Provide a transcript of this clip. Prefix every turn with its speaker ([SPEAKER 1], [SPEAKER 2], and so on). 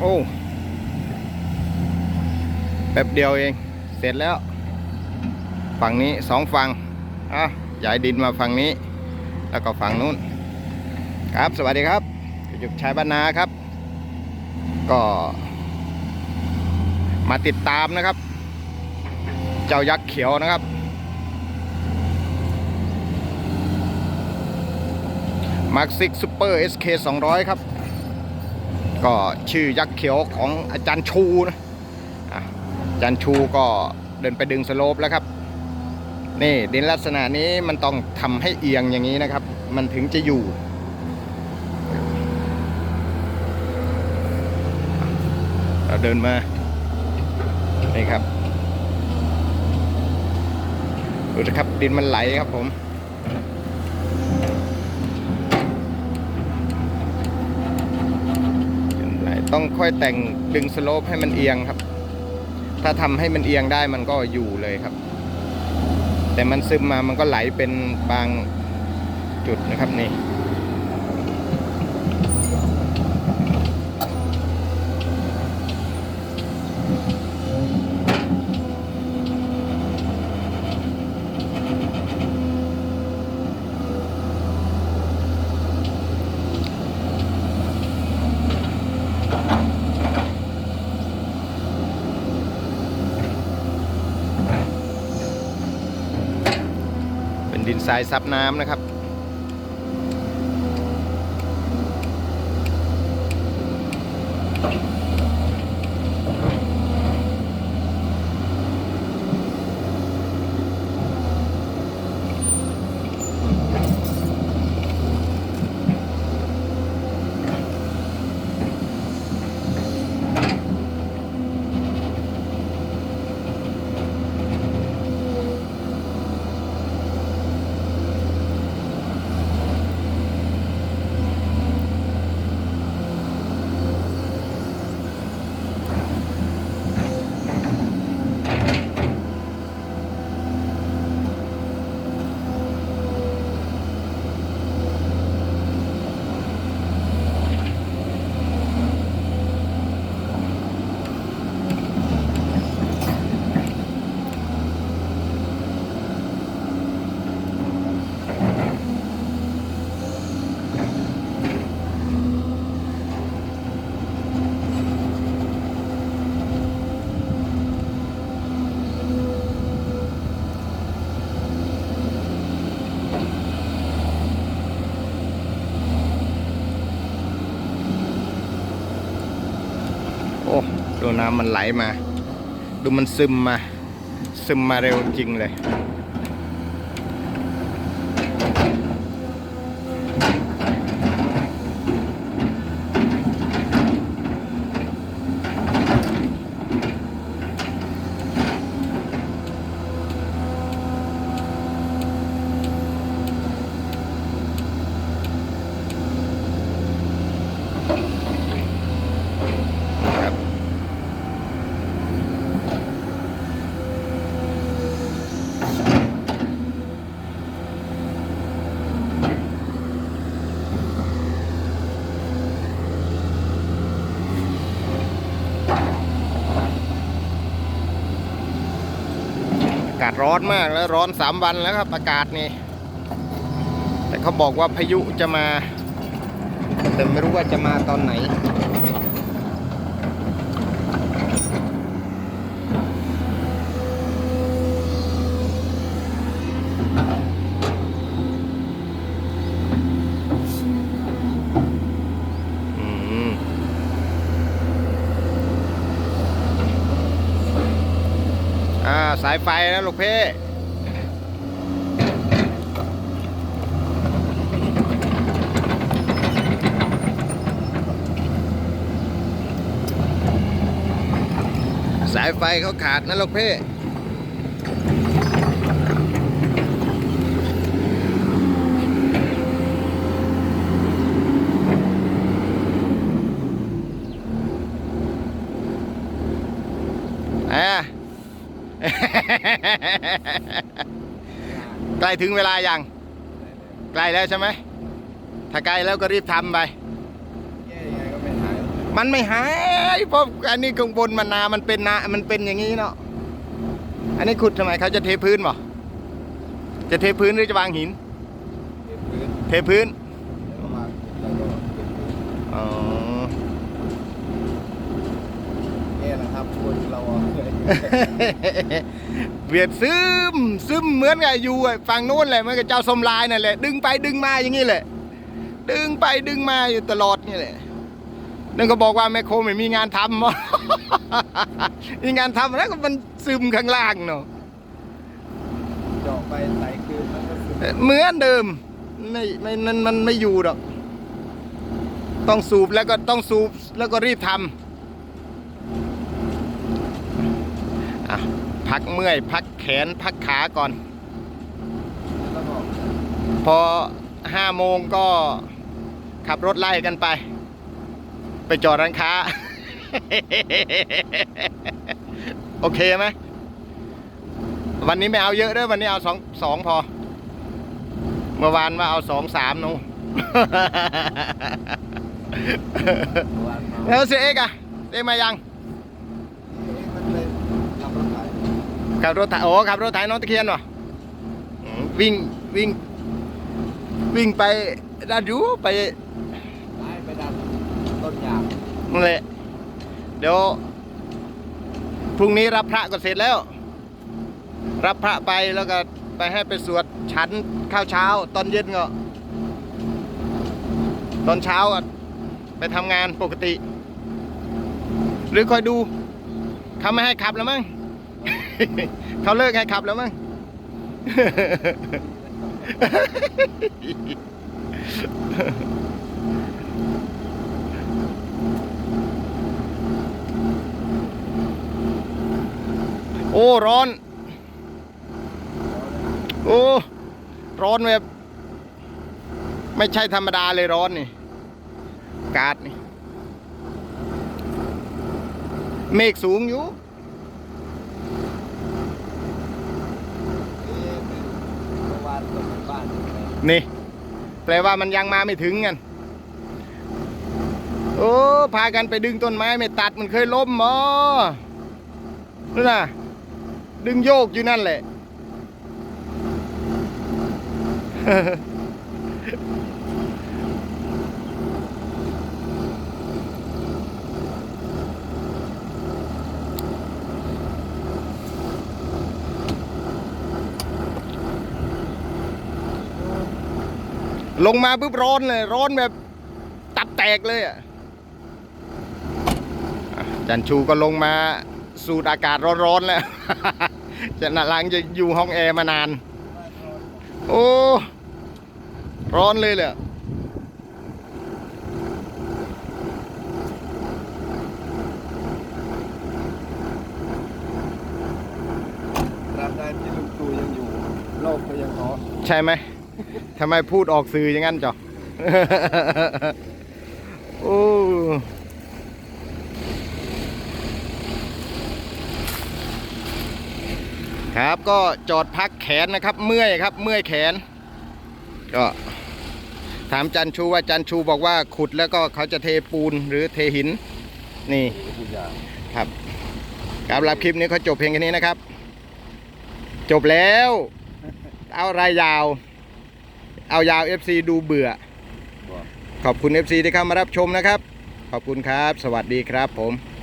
[SPEAKER 1] โอ้แป๊บเดียวเอง เสร็จแล้ว ฝั่งนี้สองฝั่งอะย้ายดินมาฝั่งนี้ แล้วก็ฝั่งนู้น ครับสวัสดีครับจุกชายบ้านนาครับ ก็ มาติดตามนะครับ เจ้ายักษ์เขียวนะครับมาร์คซิกซูเปอร์ SK 200 ครับ ก็ชื่อยักษ์เขียวของอาจารย์ชูนะอาจารย์ชูก็เดินไปดึงสโลปแล้วครับ นี่ดินลักษณะนี้มันต้องทำให้เอียงอย่างนี้นะครับ มันถึงจะอยู่ เราเดินมา นี่ครับดูนะครับดินมันไหลครับผม ดินไหล ต้องค่อยแต่งดึงสโลปให้มันเอียงครับ ถ้าทำให้มันเอียงได้มันก็อยู่เลยครับ แต่มันซึมมามันก็ไหลเป็นบางจุดนะครับนี่ ดินทรายซับน้ำนะครับ โอ้ดู น้ำมันไหลมา ดูมันซึมมา ซึมมาเร็วจริงเลย ศร้อนมากแล้วร้อนสามวันแล้วครับอากาศนี่ แต่เขาบอกว่าพายุจะมา แต่ไม่รู้ว่าจะมาตอนไหน สายไฟนะลูกเพ่สายไฟเขาขาดนะลูกเพ่อ่า ใกล้ถึงเวลายังใกล้แล้วใช่ไหมถ้าใกล้แล้วก็รีบทำไป
[SPEAKER 2] แก้ยังไงก็ไม่หาย
[SPEAKER 1] มันไม่หายเพราะอันนี้ข้างบนมันนามันเป็นนามันเป็นอย่างนี้เนาะอันนี้ขุดทำไมเขาจะเทพื้นบ่จะเทพื้นหรือจะวางหิน
[SPEAKER 2] เก็บพื้น
[SPEAKER 1] เทพื้น
[SPEAKER 2] แล้วก็มาแล้วก็เก็บพื้น
[SPEAKER 1] อ๋อ
[SPEAKER 2] เนี่ยนะ คนเราอะ
[SPEAKER 1] เวียดซึมซึมเหมือนกับอยู่ไอ้ฝั่งโน้นแหละเหมือนกับเจ้าสมลายนั่นแหละ ดึงไปดึงมาอย่างนี้แหละ ดึงไปดึงมาอยู่ตลอดนี่แหละนั่นก็บอกว่าแมคโครไม่มีงานทำมีงานทำแล้วก็มันซึมข้างล่างเนาะ
[SPEAKER 2] เจาะไปไหลคืนมันก็ซึม
[SPEAKER 1] เหมือนเดิมไม่ไม่มันมันไม่อยู่หรอก ต้องสูบแล้วก็ต้องสูบแล้วก็รีบทำอะ พักเมื่อย พักแขนพักขาก่อน
[SPEAKER 2] แล้วก็
[SPEAKER 1] พอห้าโมงก็ขับรถไล่กันไป ไปจอดร้านค้า โอเคไหมวันนี้ไม่เอาเยอะเด้อวันนี้เอาสองสองพอ เมื่อวานว่าเอาสองสามนู
[SPEAKER 2] วันมา
[SPEAKER 1] แล้วเสียเอกอะเอกมายัง
[SPEAKER 2] มันเลยขับรถไถ
[SPEAKER 1] ขับรถไถโอ้ขับรถไถน้องตะเคียนวะอืมวิ่งวิ่ง วิ่งไปด้านยูไป
[SPEAKER 2] ไล่ไปดันต้นยาง
[SPEAKER 1] นั่นแหละเดี๋ยวพรุ่งนี้รับพระก็เสร็จแล้ว รับพระไปแล้วก็ไปให้ไปสวดฉันข้าวเช้า ตอนเย็นก็ตอนเช้าอะไปทำงานปกติ หรือคอยดูเขาไม่ให้ขับแล้วมั้ง เขาเลิกให้ขับแล้วมั้งโอ้ร้อน โอ้ ร้อนแบบ ไม่ใช่ธรรมดาเลยร้อนนี่ กาศนี่ เมฆสูงอยู่
[SPEAKER 2] นี่เป็นเมื่อวานตกบ้า นี่ แป
[SPEAKER 1] ลว่ามันยังมาไม่ถึงกันโอ้พากันไปดึงต้นไม้ไม่ตัดมันเคยล้มมอนู่นน่ะ ดึงโยกอยู่นั่นแหละ ลงมาปุ๊บร้อนเลย ร้อนแบบตับแตกเลยอะอะจันชูก็ลงมาสูดอากาศร้อนๆแล้ว จะน่าลังจะอยู่ห้องแอร์มานาน โอ้ ร้อนเลยเลยอะ
[SPEAKER 2] ตราบใดที่ลุงตู่ยังอยู่ โลกก็ยังร้อน
[SPEAKER 1] ใช่ไหม ทำไมพูดออกสื่ออย่างนั้นจ๊อโอ้ครับก็จอดพักแขนนะครับ เมื่อยครับ เมื่อยแขน ก็ถามจันชูว่าจันชูบอกว่าขุดแล้วก็เขาจะเทปูนหรือเทหิน นี่
[SPEAKER 2] ทุกอย่าง
[SPEAKER 1] ครับรรับคลิปนี้เขาจบเพียงแค่นี้นะครับ จบแล้ว เอารายยาว เอายาว FC ดูเบื่อ
[SPEAKER 2] บอก
[SPEAKER 1] ขอบคุณ FC ที่เข้ามารับชมนะครับ ขอบคุณครับ สวัสดีครับผม